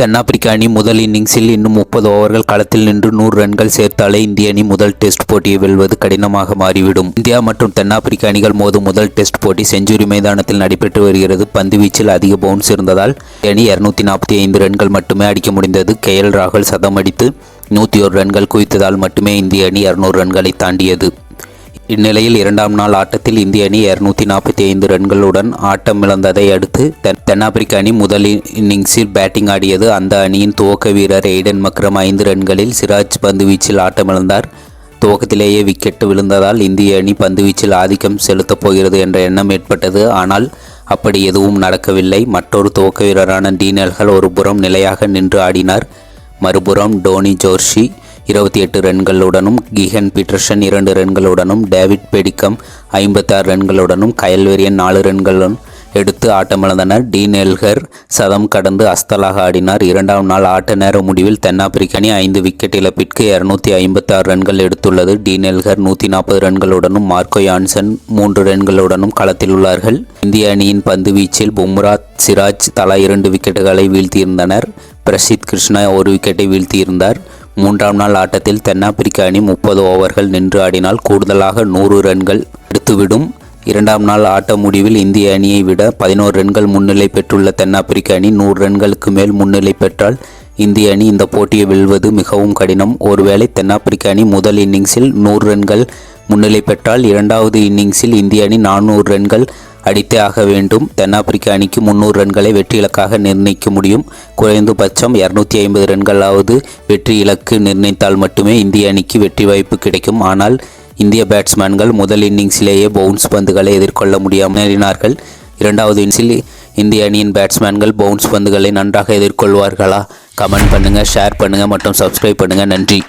தென்னாப்பிரிக்க அணி முதல் இன்னிங்ஸில் இன்னும் முப்பது ஓவர்கள் களத்தில் நின்று நூறு ரன்கள் சேர்த்தாலே இந்திய அணி முதல் டெஸ்ட் போட்டியை வெல்வது கடினமாக மாறிவிடும். இந்தியா மற்றும் தென்னாப்பிரிக்க அணிகள் மோதும் முதல் டெஸ்ட் போட்டி செஞ்சுரி மைதானத்தில் நடைபெற்று வருகிறது. பந்துவீச்சில் அதிக பவுன்ஸ் இருந்ததால் அணி இருநூத்தி நாற்பத்தி ஐந்து ரன்கள் மட்டுமே அடிக்க முடிந்தது. கே. எல். ராகுல் சதம் அடித்து நூற்றி ஒரு ரன்கள் குவித்ததால் மட்டுமே இந்திய அணி இருநூறு ரன்களை தாண்டியது. இந்நிலையில் இரண்டாம் நாள் ஆட்டத்தில் இந்திய அணி இருநூத்தி நாற்பத்தி ஐந்து ரன்களுடன் ஆட்டமிழந்ததை அடுத்து தென் தென்னாப்பிரிக்க அணி முதல் இன்னிங்ஸில் பேட்டிங் ஆடியது. அந்த அணியின் துவக்க வீரர் எய்டன் மக்ரம் ஐந்து ரன்களில் சிராஜ் பந்துவீச்சில் ஆட்டமிழந்தார் துவக்கத்திலேயே விக்கெட் விழுந்ததால் இந்திய அணி பந்துவீச்சில் ஆதிக்கம் செலுத்தப் போகிறது என்ற எண்ணம் ஏற்பட்டது. ஆனால் அப்படி எதுவும் நடக்கவில்லை. மற்றொரு துவக்க வீரரான டீனல்கள் ஒரு புறம் நிலையாக நின்று ஆடினார். மறுபுறம் டோனி ஜோர்ஷி இருபத்தி எட்டு ரன்களுடனும் கிஹன் பீட்டர்சன் இரண்டு ரன்களுடனும் டேவிட் பெடிக்கம் ஐம்பத்தாறு ரன்களுடனும் கயல்வெரியன் நாலு ரன்களுடன் எடுத்து ஆட்டமிழந்தனர். டீன் எல்கர் சதம் கடந்து அஸ்தலாக ஆடினார். இரண்டாம் நாள் ஆட்ட நேர முடிவில் தென்னாப்பிரிக்க அணி ஐந்து விக்கெட் இழப்பிற்கு இருநூத்தி ஐம்பத்தாறு ரன்கள் எடுத்துள்ளது. டீன் எல்கர் நூற்றி நாற்பது ரன்களுடனும் மார்க்கோ யான்சன் மூன்று ரன்களுடனும் களத்தில் உள்ளார்கள். இந்திய அணியின் பந்து வீச்சில் பும்ரா சிராஜ் தலா இரண்டு விக்கெட்டுகளை வீழ்த்தியிருந்தனர். பிரசித் கிருஷ்ணா ஒரு விக்கெட்டை வீழ்த்தியிருந்தார். மூன்றாம் நாள் ஆட்டத்தில் தென்னாப்பிரிக்க அணி முப்பது ஓவர்கள் நின்று ஆடினால் கூடுதலாக நூறு ரன்கள் எடுத்துவிடும். இரண்டாம் நாள் ஆட்ட முடிவில் இந்திய அணியை விட பதினோரு ரன்கள் முன்னிலை பெற்றுள்ள தென்னாப்பிரிக்க அணி நூறு ரன்களுக்கு மேல் முன்னிலை பெற்றால் இந்திய அணி இந்த போட்டியை வெல்வது மிகவும் கடினம். ஒருவேளை தென்னாப்பிரிக்க அணி முதல் இன்னிங்ஸில் நூறு ரன்கள் முன்னிலை பெற்றால் இரண்டாவது இன்னிங்ஸில் இந்திய அணி நானூறு ரன்கள் அடித்தே ஆக வேண்டும். தென்னாப்பிரிக்க அணிக்கு முன்னூறு ரன்களை வெற்றி இலக்காக நிர்ணயிக்க முடியும். குறைந்தபட்சம் இரநூத்தி ஐம்பது ரன்களாவது வெற்றி இலக்கு நிர்ணயித்தால் மட்டுமே இந்திய அணிக்கு வெற்றி வாய்ப்பு கிடைக்கும். ஆனால் இந்திய பேட்ஸ்மேன்கள் முதல் இன்னிங்ஸிலேயே பவுன்ஸ் பந்துகளை எதிர்கொள்ள முடியாமல் இரண்டாவது இன்னிங்ஸில் இந்திய அணியின் பேட்ஸ்மேன்கள் பவுன்ஸ் பந்துகளை நன்றாக எதிர்கொள்வார்களா? கமெண்ட் பண்ணுங்கள் ஷேர் பண்ணுங்கள் மற்றும் சப்ஸ்கிரைப் பண்ணுங்கள் நன்றி.